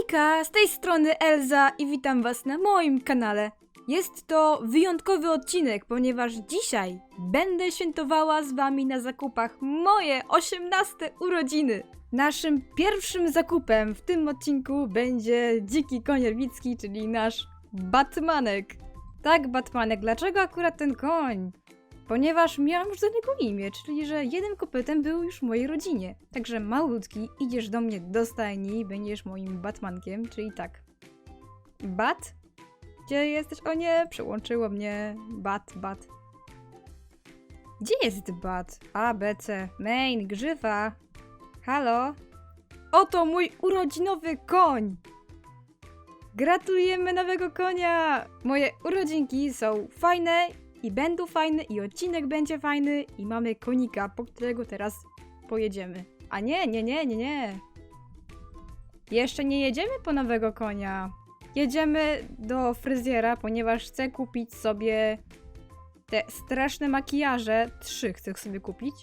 Hejka, z tej strony Elza i witam was na moim kanale. Jest to wyjątkowy odcinek, ponieważ dzisiaj będę świętowała z wami na zakupach moje 18 urodziny. Naszym pierwszym zakupem w tym odcinku będzie dziki koń lwicki, czyli nasz Batmanek. Tak, Batmanek, dlaczego akurat ten koń? Ponieważ miałam już do niego imię, czyli że jednym kopytem był już w mojej rodzinie. Także malutki, idziesz do mnie do stajni, będziesz moim Batmankiem, czyli tak. Bat? Gdzie jesteś? O nie, przełączyło mnie. Bat, bat. Gdzie jest bat? A, B, C. Main, grzywa. Halo? Oto mój urodzinowy koń! Gratulujemy nowego konia! Moje urodzinki są fajne i będą fajne i odcinek będzie fajny i mamy konika, po którego teraz pojedziemy. A nie, nie, nie, nie, nie. Jeszcze nie jedziemy po nowego konia. Jedziemy do fryzjera, ponieważ chcę kupić sobie te straszne makijaże. Trzy chcę sobie kupić.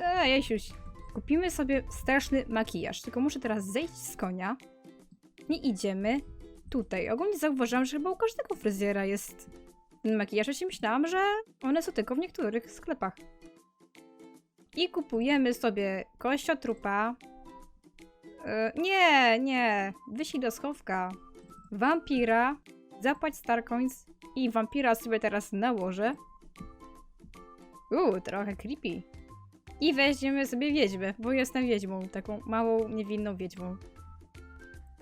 Eee, Jesiuś. Kupimy sobie straszny makijaż, tylko muszę teraz zejść z konia i idziemy tutaj. Ogólnie zauważyłam, że chyba u każdego fryzjera jest makijaż. Ja się myślałam, że one są tylko w niektórych sklepach. I kupujemy sobie kościotrupa. Yy, nie, nie. Wyślij do schowka. Wampira. Zapłać Starcoins. I wampira sobie teraz nałożę. Uuu, trochę creepy. I weźmiemy sobie wiedźmę, bo jestem wiedźmą. Taką małą, niewinną wiedźmą.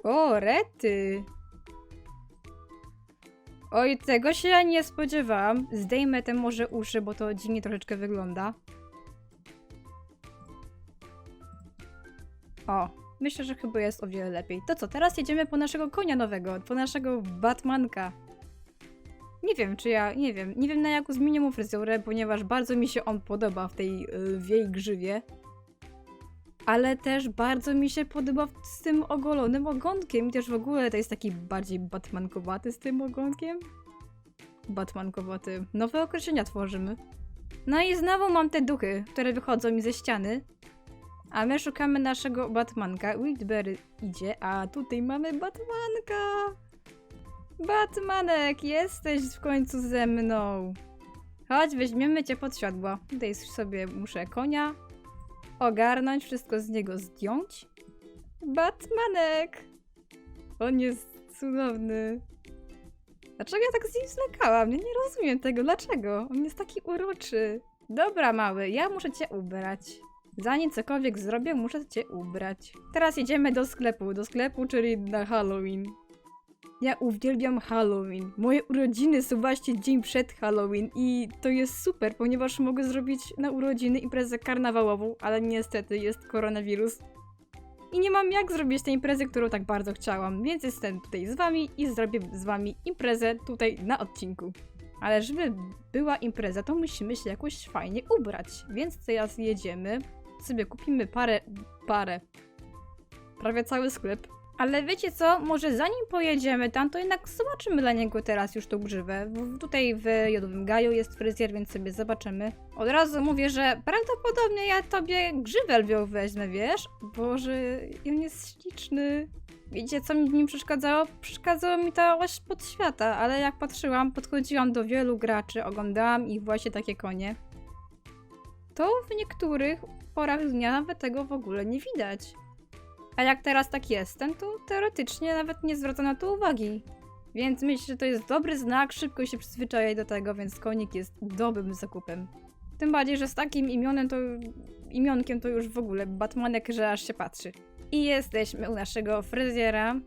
O, rety! Oj, tego się nie spodziewałam. Zdejmę te może uszy, bo to dziwnie troszeczkę wygląda. O, myślę, że chyba jest o wiele lepiej. To co, teraz jedziemy po naszego konia nowego, po naszego Batmanka. Nie wiem, czy ja, nie wiem, nie wiem na jaką zmienię mu fryzurę, ponieważ bardzo mi się on podoba w tej y, lwiej grzywie. Ale też bardzo mi się podoba z tym ogolonym ogonkiem. Też w ogóle to jest taki bardziej batmankowaty z tym ogonkiem. Batmankowaty. Nowe określenia tworzymy. No i znowu mam te duchy, które wychodzą mi ze ściany. A my szukamy naszego Batmanka. Wildberry idzie, a tutaj mamy Batmanka. Batmanek, jesteś w końcu ze mną. Chodź, weźmiemy cię pod siodło. Tutaj sobie muszę konia ogarnąć, wszystko z niego zdjąć. Batmanek! On jest cudowny. Dlaczego ja tak z nim zlekałam? Ja nie rozumiem tego. Dlaczego? On jest taki uroczy. Dobra, mały, ja muszę cię ubrać. Zanim cokolwiek zrobię, muszę cię ubrać. Teraz jedziemy do sklepu. Do sklepu, czyli na Halloween. Ja uwielbiam Halloween. Moje urodziny są właśnie dzień przed Halloween i to jest super, ponieważ mogę zrobić na urodziny imprezę karnawałową, ale niestety jest koronawirus. I nie mam jak zrobić tej imprezy, którą tak bardzo chciałam, więc jestem tutaj z wami i zrobię z wami imprezę tutaj na odcinku. Ale żeby była impreza, to musimy się jakoś fajnie ubrać, więc teraz jedziemy, sobie kupimy parę, parę, prawie cały sklep ale wiecie co? Może zanim pojedziemy tam, to jednak zobaczymy dla niego teraz już tą grzywę. Tutaj w Jodowym Gaju jest fryzjer, więc sobie zobaczymy. Od razu mówię, że prawdopodobnie ja tobie grzywę lwią wezmę, wiesz? Boże, on jest śliczny. Wiecie, co mi w nim przeszkadzało? Przeszkadzało mi ta oś podświata, ale jak patrzyłam, podchodziłam do wielu graczy, oglądałam ich właśnie takie konie. To w niektórych porach dnia nawet tego w ogóle nie widać. A jak teraz tak jestem, to teoretycznie nawet nie zwraca na to uwagi. Więc myślę, że to jest dobry znak, szybko się przyzwyczajaj do tego, więc konik jest dobrym zakupem. Tym bardziej, że z takim imionem to, imionkiem to już w ogóle Batmanek, że aż się patrzy. I jesteśmy u naszego fryzjera.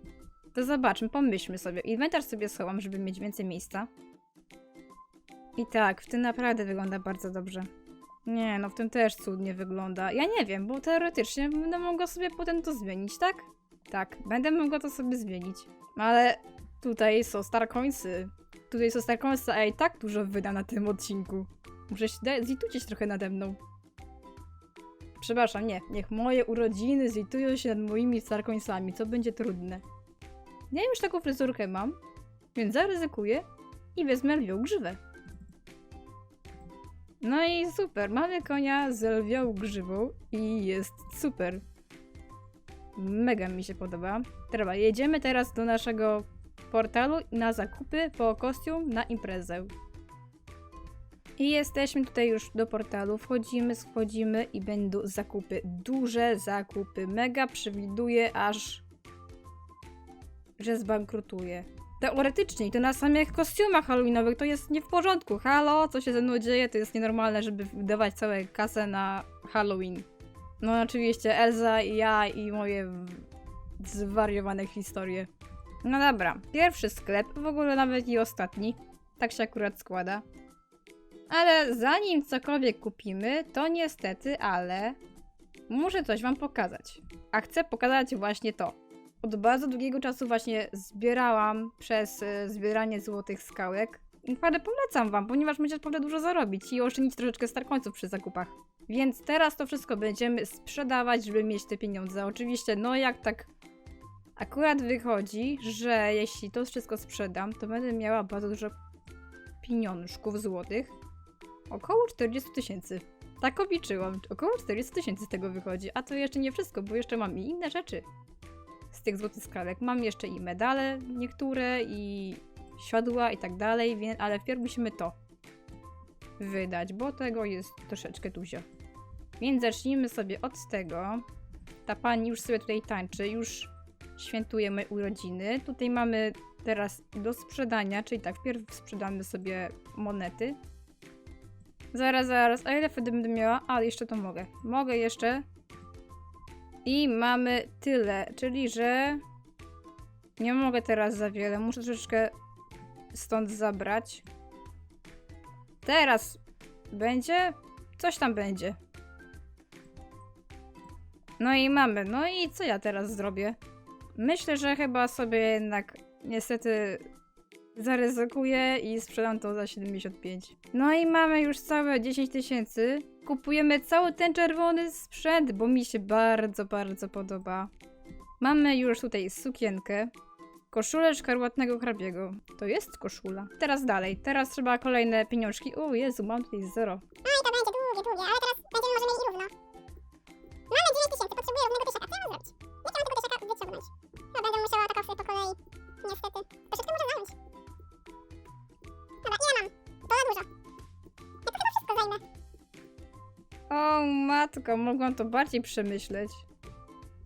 To zobaczmy, pomyślmy sobie. Inwentarz sobie schowam, żeby mieć więcej miejsca. I tak, w tym naprawdę wygląda bardzo dobrze. Nie, no w tym też cudnie wygląda. Ja nie wiem, bo teoretycznie będę mogła sobie potem to zmienić, tak? Tak, będę mogła to sobie zmienić. Ale tutaj są Starcoinsy. Tutaj są Starcoinsy, a i tak dużo wydam na tym odcinku. Muszę się zlituć trochę nade mną. Przepraszam, nie. Niech moje urodziny zlitują się nad moimi Starcoinsami, co będzie trudne. Ja już taką fryzurkę mam, więc zaryzykuję i wezmę lwią grzywę. No i super, mamy konia z lwią grzywą i jest super. Mega mi się podoba. Dobra, jedziemy teraz do naszego portalu na zakupy po kostium na imprezę. I jesteśmy tutaj już do portalu. Wchodzimy, schodzimy i będą zakupy. Duże zakupy. Mega przewiduję aż, że zbankrutuje. Teoretycznie, i to na samych kostiumach halloweenowych to jest nie w porządku. Halo, co się ze mną dzieje? To jest nienormalne, żeby wydawać całą kasę na Halloween. No oczywiście Elza i ja i moje zwariowane historie. No dobra, pierwszy sklep, w ogóle nawet i ostatni. Tak się akurat składa. Ale zanim cokolwiek kupimy, to niestety, ale muszę coś wam pokazać. A chcę pokazać właśnie to. Od bardzo długiego czasu właśnie zbierałam przez e, zbieranie złotych skałek. Naprawdę polecam wam, ponieważ możecie naprawdę dużo zarobić i oszczędzić troszeczkę starkońców przy zakupach. Więc teraz to wszystko będziemy sprzedawać, żeby mieć te pieniądze. Oczywiście, no jak tak akurat wychodzi, że jeśli to wszystko sprzedam, to będę miała bardzo dużo pieniążków złotych. Około 40 tysięcy. Tak obliczyłam. Około 40 tysięcy z tego wychodzi. A to jeszcze nie wszystko, bo jeszcze mam i inne rzeczy. Tych złotych skalek. Mam jeszcze i medale niektóre, i siodła i tak dalej, wie- ale wpierw musimy to wydać, bo tego jest troszeczkę dużo. Więc zacznijmy sobie od tego. Ta pani już sobie tutaj tańczy, już świętujemy urodziny. Tutaj mamy teraz do sprzedania, czyli tak, wpierw sprzedamy sobie monety. Zaraz, zaraz, a ile wtedy będę miała? A, jeszcze to mogę. Mogę jeszcze. I mamy tyle, czyli że nie mogę teraz za wiele, muszę troszeczkę stąd zabrać. Teraz będzie? Coś tam będzie. No i mamy. No i co ja teraz zrobię? Myślę, że chyba sobie jednak niestety zaryzykuję i sprzedam to za 75. No i mamy już całe 10 tysięcy. Kupujemy cały ten czerwony sprzęt, bo mi się bardzo, bardzo podoba. Mamy już tutaj sukienkę. Koszulę szkarłatnego hrabiego. To jest koszula. Teraz dalej. Teraz trzeba kolejne pieniążki. O Jezu, mam tutaj zero. No i to będzie długie, długie, ale teraz będziemy może mieli równo. Mamy 9 tysięcy, potrzebuję równego tysiaka. Co ja mam zrobić? Ja mam tego tysiaka wyciągnąć? No będę musiała tak sobie po kolei. Niestety. O matko, mogłam to bardziej przemyśleć.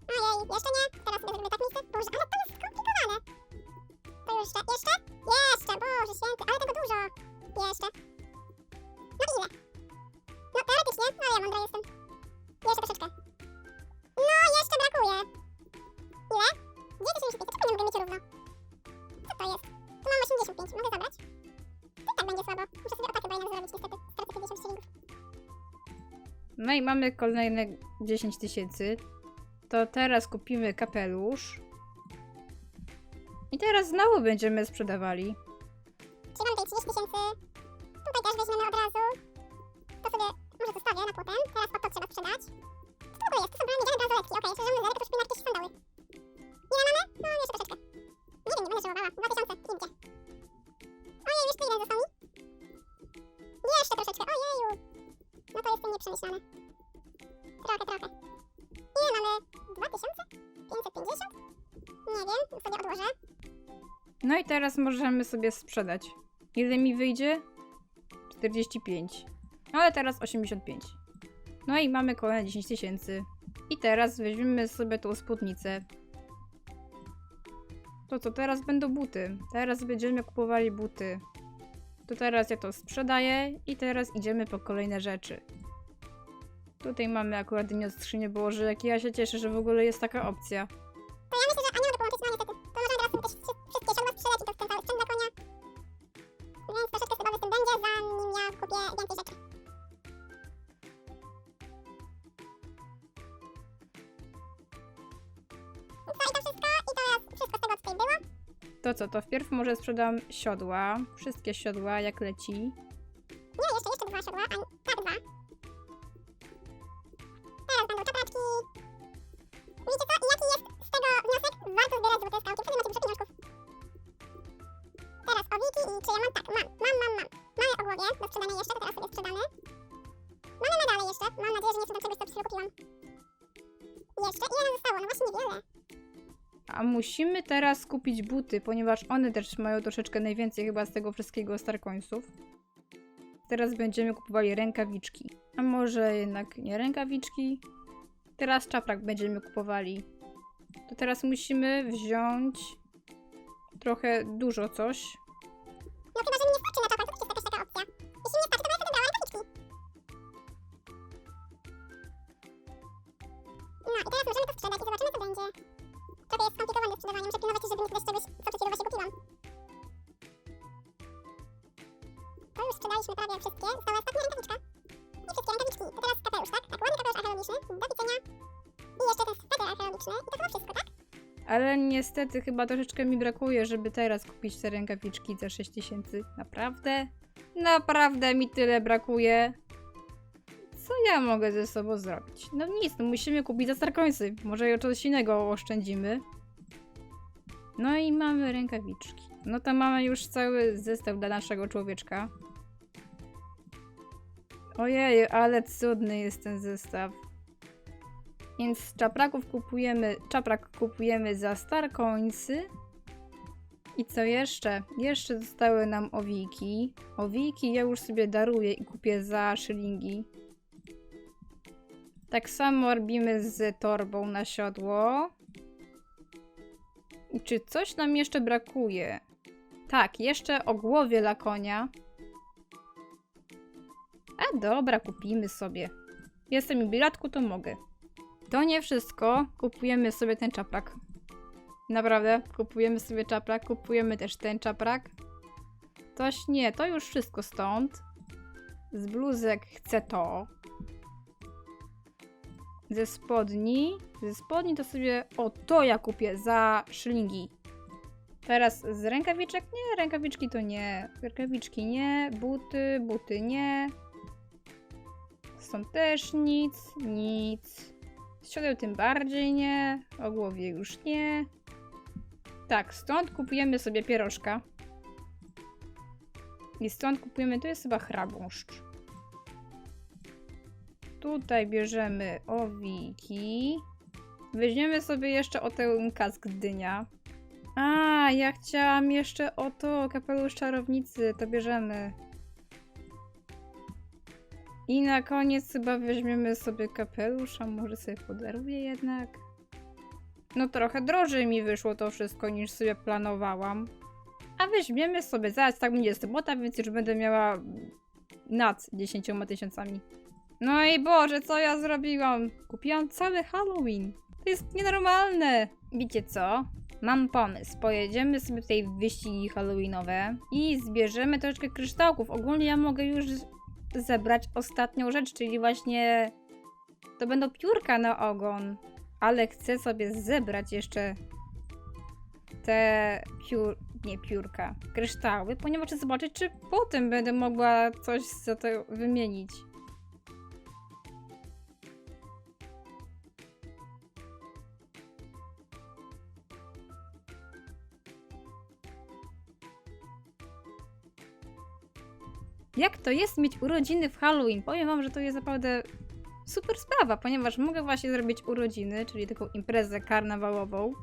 Ojej, jeszcze nie. Teraz sobie zrobię tak miejsce. Boże, ale to jest skomplikowane. To jeszcze, jeszcze? Jeszcze, Boże święty, ale tego dużo. Jeszcze. No ile? No teoretycznie, no ja mądra jestem. I mamy kolejne 10 tysięcy. To teraz kupimy kapelusz. I teraz znowu będziemy sprzedawali. Czyli mamy tutaj 30 tysięcy. Tutaj też weźmiemy od razu. To sobie może zostawię na potem. Teraz po to trzeba sprzedać. Co to jest? To są brane miedziane bransoletki. Okej, okay, szerzemy zerek, to już teraz możemy sobie sprzedać. Ile mi wyjdzie? 45. Ale teraz 85. No i mamy kolejne 10 tysięcy. I teraz weźmiemy sobie tą spódnicę. To co, teraz będą buty. Teraz będziemy kupowali buty. To teraz ja to sprzedaję i teraz idziemy po kolejne rzeczy. Tutaj mamy akurat dynię od skrzyni Boże, jak ja się cieszę, że w ogóle jest taka opcja. No i to wszystko. I to jest wszystko z tego, co tutaj było. To co, to wpierw może sprzedam siodła. Wszystkie siodła, jak leci. Nie, jeszcze, jeszcze dwa siodła. A, tak, dwa. Teraz będą czapeczki. Wiecie co? Jaki jest z tego wniosek? Warto zbierać złote skałki, wtedy macie dużo pieniążków. Teraz owiki i czy ja mam? Tak, mam, mam, mam, mam. Mamy ogłowie do sprzedania jeszcze, to teraz sobie sprzedamy. Mamy medale jeszcze. Mam nadzieję, że nie są do czegoś, co przed chwilą kupiłam. Jeszcze. Ile nam zostało? No właśnie niewiele. Musimy teraz kupić buty, ponieważ one też mają troszeczkę najwięcej chyba z tego wszystkiego Starcoinsów. Teraz będziemy kupowali rękawiczki. A może jednak nie rękawiczki? Teraz czaprak będziemy kupowali. To teraz musimy wziąć trochę dużo coś. Trochę jest skomplikowane sprzedawanie, muszę pilnować, żeby nie ktoś czegoś, co przed chwilą właśnie kupiłam. To już sprzedaliśmy prawie wszystkie, została ostatnia rękawiczka. Nie wszystkie rękawiczki, to teraz kapelusz, tak? Tak, ładny kapelusz archeologiczny, do widzenia. I jeszcze ten sweter archeologiczny i to chyba wszystko, tak? Ale niestety chyba troszeczkę mi brakuje, żeby teraz kupić te rękawiczki za 6000. Naprawdę? Naprawdę mi tyle brakuje. Co ja mogę ze sobą zrobić? No nic, no musimy kupić za Starcoinsy. Może coś innego oszczędzimy. No i mamy rękawiczki. No to mamy już cały zestaw dla naszego człowieczka. Ojej, ale cudny jest ten zestaw. Więc czapraków kupujemy, czaprak kupujemy za Starcoinsy. I co jeszcze? Jeszcze zostały nam owiki. Owiki ja już sobie daruję i kupię za szylingi. Tak samo robimy z torbą na siodło. Czy coś nam jeszcze brakuje? Tak, jeszcze o głowie dla konia. A dobra, kupimy sobie. Jestem w biletku, to mogę. To nie wszystko. Kupujemy sobie ten czaprak. Naprawdę, kupujemy sobie czaprak, kupujemy też ten czaprak. Toś nie, to już wszystko stąd. Z bluzek chcę to. Ze spodni. Ze spodni to sobie. O, to ja kupię za szylingi. Teraz z rękawiczek? Nie, rękawiczki to nie. Rękawiczki nie. Buty, buty nie. Stąd też nic, nic. Z siodeł tym bardziej nie. O głowie już nie. Tak, stąd kupujemy sobie pierożka. I stąd kupujemy, to jest chyba chrabąszcz. Tutaj bierzemy owiki. Weźmiemy sobie jeszcze o ten kask dynia. A, ja chciałam jeszcze o to, kapelusz czarownicy, to bierzemy. I na koniec chyba weźmiemy sobie kapelusz, a może sobie podaruję jednak. No trochę drożej mi wyszło to wszystko niż sobie planowałam. A weźmiemy sobie, zaraz tak będzie sobota, więc już będę miała nad 10 tysiącami. No i Boże, co ja zrobiłam? Kupiłam cały Halloween. To jest nienormalne. Wiecie co? Mam pomysł. Pojedziemy sobie tutaj w wyścigi halloweenowe i zbierzemy troszeczkę kryształków. Ogólnie ja mogę już zebrać ostatnią rzecz, czyli właśnie to będą piórka na ogon. Ale chcę sobie zebrać jeszcze te piór... nie piórka, kryształy, ponieważ chcę zobaczyć, czy potem będę mogła coś za to wymienić. Jak to jest mieć urodziny w Halloween? Powiem wam, że to jest naprawdę super sprawa, ponieważ mogę właśnie zrobić urodziny, czyli taką imprezę karnawałową.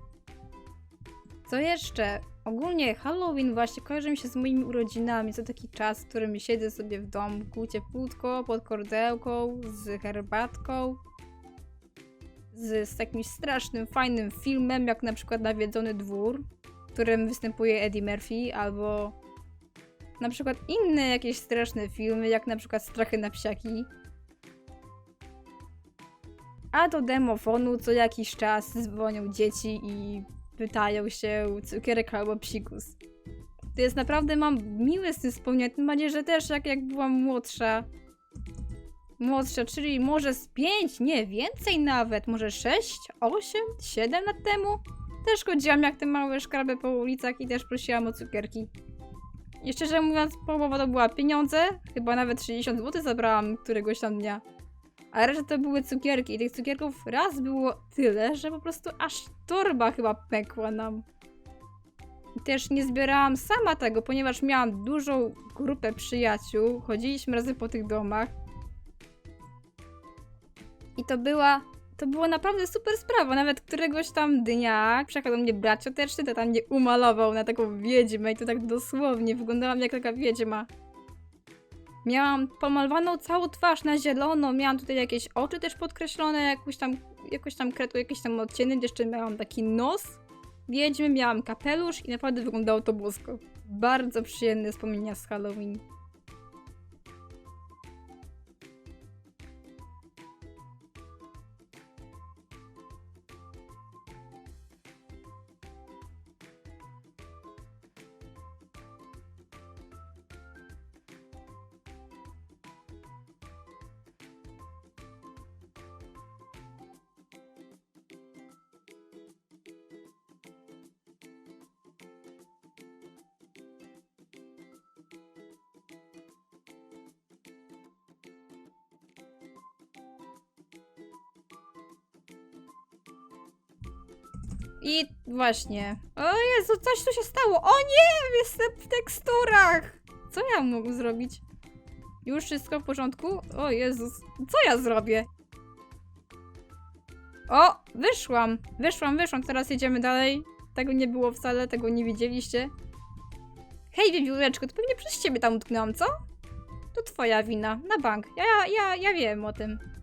Co jeszcze? Ogólnie Halloween właśnie kojarzy mi się z moimi urodzinami. To taki czas, w którym siedzę sobie w domku, cieplutko, pod kordełką, z herbatką. Z, z jakimś strasznym, fajnym filmem, jak na przykład Nawiedzony Dwór, w którym występuje Eddie Murphy, albo na przykład inne jakieś straszne filmy, jak na przykład Strachy na psiaki. A do demofonu co jakiś czas dzwonią dzieci i pytają się cukierek albo psikus. To jest naprawdę, mam miłe z tym wspomnienia, tym bardziej, że też jak, jak byłam młodsza, młodsza, czyli może z 5, nie, więcej nawet, może 6, 8, 7 lat temu, też chodziłam jak te małe szkraby po ulicach i też prosiłam o cukierki. I szczerze mówiąc, połowa to była pieniądze, chyba nawet 60 zł zabrałam któregoś tam dnia. A reszta to były cukierki i tych cukierków raz było tyle, że po prostu aż torba chyba pękła nam. Też nie zbierałam sama tego, ponieważ miałam dużą grupę przyjaciół, chodziliśmy razem po tych domach. I to była To była naprawdę super sprawa. Nawet któregoś tam dnia przyjechał do mnie brat cioteczny, to tam mnie umalował na taką wiedźmę i to tak dosłownie. Wyglądałam jak taka wiedźma. Miałam pomalowaną całą twarz na zielono, miałam tutaj jakieś oczy też podkreślone, jakąś tam, jakoś tam kretą, jakiś tam odcień, jeszcze miałam taki nos wiedźmy, miałam kapelusz i naprawdę wyglądało to bosko. Bardzo przyjemne wspomnienia z Halloween. I właśnie. O Jezu, coś tu się stało. O nie, jestem w teksturach. Co ja mógł zrobić? Już wszystko w porządku? O Jezus, co ja zrobię? O, wyszłam. Wyszłam, wyszłam. Teraz jedziemy dalej. Tego nie było wcale, tego nie widzieliście. Hej, wiewióreczko, to pewnie przez ciebie tam utknęłam, co? To twoja wina, na bank. Ja, ja, ja wiem o tym.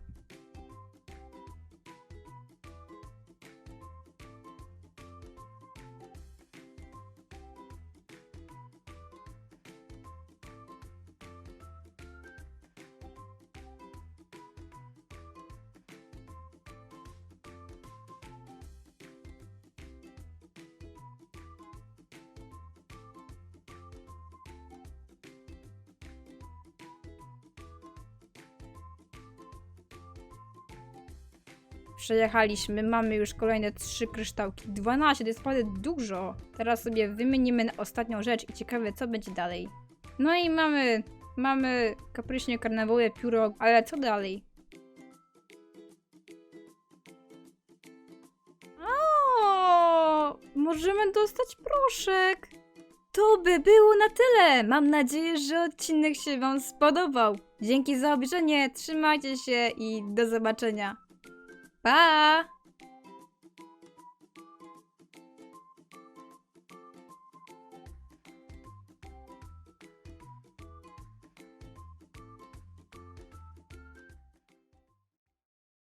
Przejechaliśmy, mamy już kolejne trzy kryształki. 12, to jest naprawdę dużo. Teraz sobie wymienimy na ostatnią rzecz i ciekawe, co będzie dalej. No i mamy, mamy kapryśnie karnawałowe pióro, ale co dalej? Możemy dostać proszek. To by było na tyle. Mam nadzieję, że odcinek się Wam spodobał. Dzięki za obejrzenie, trzymajcie się i do zobaczenia. Bye.